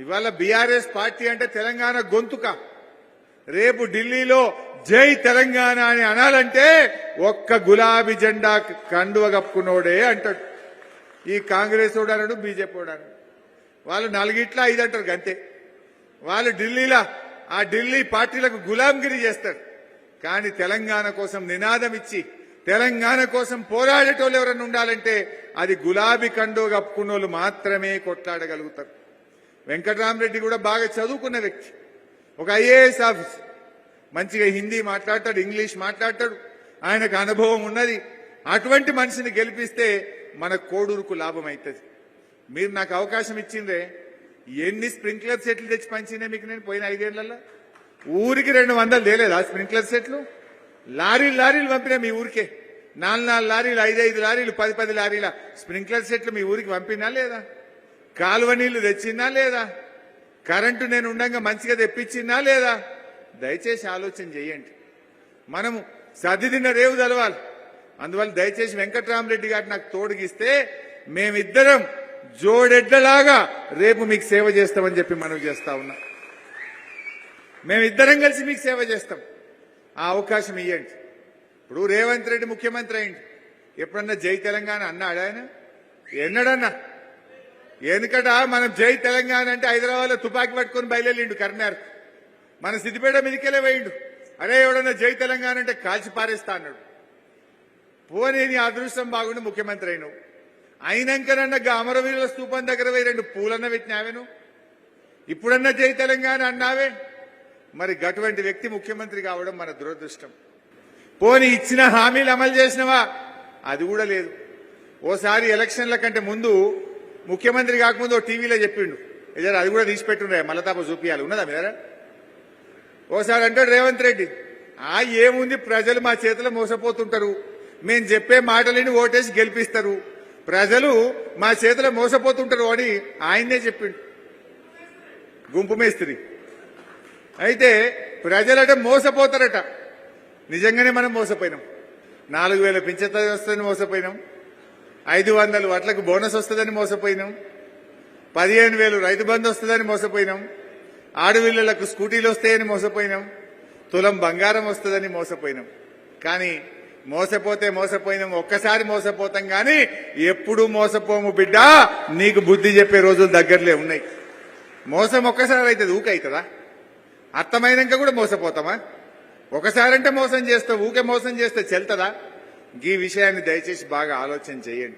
ఇవాళ BRS party అంటే తెలంగాణ గొంతుక. రేపు ఢిల్లీలో జై తెలంగాణ అని అనాలంటే ఒక్క గులాబీ జెండా కండువ కప్పుకున్నోడే అంటాడు. ఈ కాంగ్రెస్ ఓడాడు బీజేపీ ఓడాడు వాళ్ళు నాలుగిట్ల ఐదు అంటారు గంతే. వాళ్ళు ఢిల్లీలో ఆ ఢిల్లీ పార్టీలకు గులాంగిరి చేస్తారు. కానీ తెలంగాణ కోసం నినాదం ఇచ్చి తెలంగాణ కోసం పోరాడేటోళ్ళు ఎవరైనా ఉండాలంటే అది గులాబీ కండువ కప్పుకున్నోళ్ళు మాత్రమే కొట్లాడగలుగుతారు. వెంకటరామరెడ్డి కూడా బాగా చదువుకున్న వ్యక్తి. ఒక ఐఏఎస్ ఆఫీసర్. మంచిగా హిందీ మాట్లాడతాడు ఇంగ్లీష్ మాట్లాడతాడు. ఆయనకు అనుభవం ఉన్నది. అటువంటి మనిషిని గెలిపిస్తే మన కోడూరుకు లాభం అవుతుంది మీరు నాకు అవకాశం ఇచ్చిందే ఎన్ని స్ప్రింక్లర్ సెట్లు తెచ్చి పంచినే మీకు నేను పోయిన ఐదేళ్ళలో ఊరికి రెండు వందలు తేలేదా స్ప్రింక్లర్ సెట్లు? లారీలు లారీలు పంపినా మీ ఊరికే. నాలుగు నాలుగు లారీలు ఐదు ఐదు లారీలు పది పది లారీల స్ప్రింక్లర్ సెట్లు మీ ఊరికి పంపినా లేదా? కాలువ నీళ్ళు తెచ్చిందా లేదా? కరెంటు నేను ఉండంగా మంచిగా తెప్పించిందా లేదా? దయచేసి ఆలోచన చేయండి. మనము సర్దిదిన రేవు తెలవాలి. అందువల్ల దయచేసి వెంకట్రామరెడ్డి గారు నాకు తోడుగిస్తే మేమిద్దరం జోడెడ్డలాగా రేపు మీకు సేవ చేస్తామని చెప్పి మనం చేస్తా ఉన్నా. మేమిద్దరం కలిసి మీకు సేవ చేస్తాం. ఆ అవకాశం ఇవ్వండి ఇప్పుడు రేవంత్ రెడ్డి ముఖ్యమంత్రి అయ్యండి ఎప్పుడన్నా జై తెలంగాణ అన్నాడు ఆయన? ఎన్నడన్నా. ఎందుకట మనం జై తెలంగాణ అంటే హైదరాబాద్లో తుపాకీ పట్టుకొని బయలుదేరిండు కర్నార్ మన సిద్దిపేట మీదకెళ్ళే వేయండు అరే ఎవడన్నా జై తెలంగాణ అంటే కాల్చి పారేస్తా అన్నాడు. పోనీ నీ అదృష్టం బాగుండి ముఖ్యమంత్రి అయినవు. అయినాకనన్నా గా అమరవీరుల స్తూపం దగ్గర పోయి రెండు పూలన్న పెట్టినావేను? ఇప్పుడన్నా జై తెలంగాణ అన్నావే? మరి అటువంటి వ్యక్తి ముఖ్యమంత్రి కావడం మన దురదృష్టం. పోనీ ఇచ్చిన హామీలు అమలు చేసినవా? అది కూడా లేదు. ఓసారి ఎలక్షన్ల కంటే ముందు ముఖ్యమంత్రి కాకముందు ఓ టీవీలో చెప్పిండు. ఏదో అది కూడా తీసి మల్లతాప మలతాప చూపియాలి. ఉన్నదా మీ ఓసారి అంటాడు రేవంత్ రెడ్డి ఆ ఏముంది? ప్రజలు మా చేతిలో మోసపోతుంటారు. మేము చెప్పే మాటలని ఓటేసి గెలిపిస్తారు. ప్రజలు మా చేతిలో మోసపోతుంటారు అని ఆయన్నే చెప్పిండు. గుంపు మేస్త్రి. అయితే ప్రజలట మోసపోతారట. నిజంగానే మనం మోసపోయినాం. నాలుగు వేల పింఛత వస్తుందని మోసపోయినాం. ఐదు వందలు వడ్లకు బోనస్ వస్తుందని మోసపోయినాం. పదిహేను వేలు రైతు బంధు వస్తుందని మోసపోయినాం. ఆడవిళ్ళలకు స్కూటీలు వస్తాయని మోసపోయినాం. తులం బంగారం వస్తుందని మోసపోయినాం. కానీ మోసపోతే మోసపోయినాం ఒక్కసారి మోసపోతాం కానీ ఎప్పుడు మోసపోము బిడ్డ. నీకు బుద్ధి చెప్పే రోజులు దగ్గరలే ఉన్నాయి. మోసం ఒక్కసారి అవుతుంది ఊకైతుందా అవుతుందా? అర్థమైనాక కూడా మోసపోతామా? ఒకసారంటే మోసం చేస్తావు ఊకే మోసం చేస్తే చెల్తదా? ఈ విషయాన్ని దయచేసి బాగా ఆలోచన చేయండి.